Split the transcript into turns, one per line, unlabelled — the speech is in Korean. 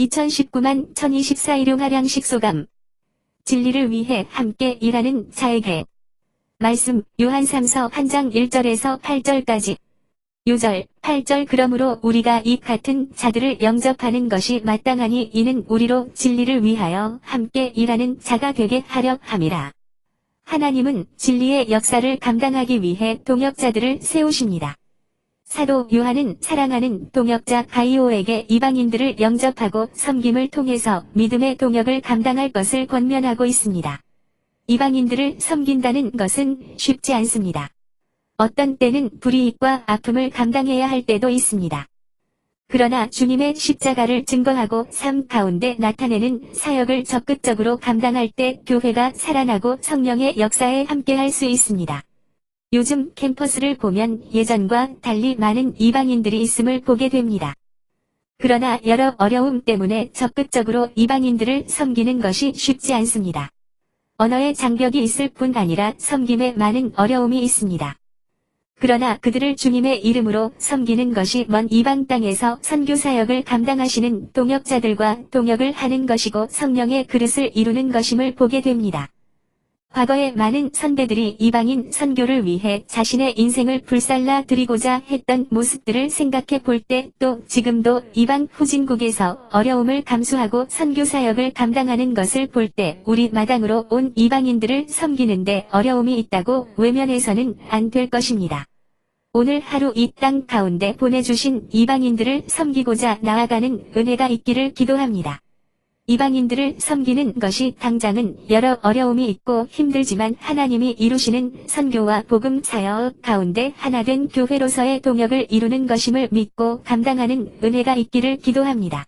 2019만 1024 일용하량식 소감. 진리를 위해 함께 일하는 자에게. 말씀, 요한 3서 한장 1절에서 8절까지. 요절, 8절 그러므로 우리가 이 같은 자들을 영접하는 것이 마땅하니 이는 우리로 진리를 위하여 함께 일하는 자가 되게 하려 함이라. 하나님은 진리의 역사를 감당하기 위해 동역자들을 세우십니다. 사도 요한은 사랑하는 동역자 가이오에게 이방인들을 영접하고 섬김을 통해서 믿음의 동역을 감당할 것을 권면하고 있습니다. 이방인들을 섬긴다는 것은 쉽지 않습니다. 어떤 때는 불이익과 아픔을 감당해야 할 때도 있습니다. 그러나 주님의 십자가를 증거하고 삶 가운데 나타내는 사역을 적극적으로 감당할 때 교회가 살아나고 성령의 역사에 함께할 수 있습니다. 요즘 캠퍼스를 보면 예전과 달리 많은 이방인들이 있음을 보게 됩니다. 그러나 여러 어려움 때문에 적극적으로 이방인들을 섬기는 것이 쉽지 않습니다. 언어의 장벽이 있을 뿐 아니라 섬김에 많은 어려움이 있습니다. 그러나 그들을 주님의 이름으로 섬기는 것이 먼 이방 땅에서 선교 사역을 감당하시는 동역자들과 동역을 하는 것이고 성령의 그릇을 이루는 것임을 보게 됩니다. 과거에 많은 선배들이 이방인 선교를 위해 자신의 인생을 불살라 드리고자 했던 모습들을 생각해 볼 때 또 지금도 이방 후진국에서 어려움을 감수하고 선교 사역을 감당하는 것을 볼 때 우리 마당으로 온 이방인들을 섬기는데 어려움이 있다고 외면해서는 안 될 것입니다. 오늘 하루 이 땅 가운데 보내주신 이방인들을 섬기고자 나아가는 은혜가 있기를 기도합니다. 이방인들을 섬기는 것이 당장은 여러 어려움이 있고 힘들지만 하나님이 이루시는 선교와 복음 사역 가운데 하나된 교회로서의 동역을 이루는 것임을 믿고 감당하는 은혜가 있기를 기도합니다.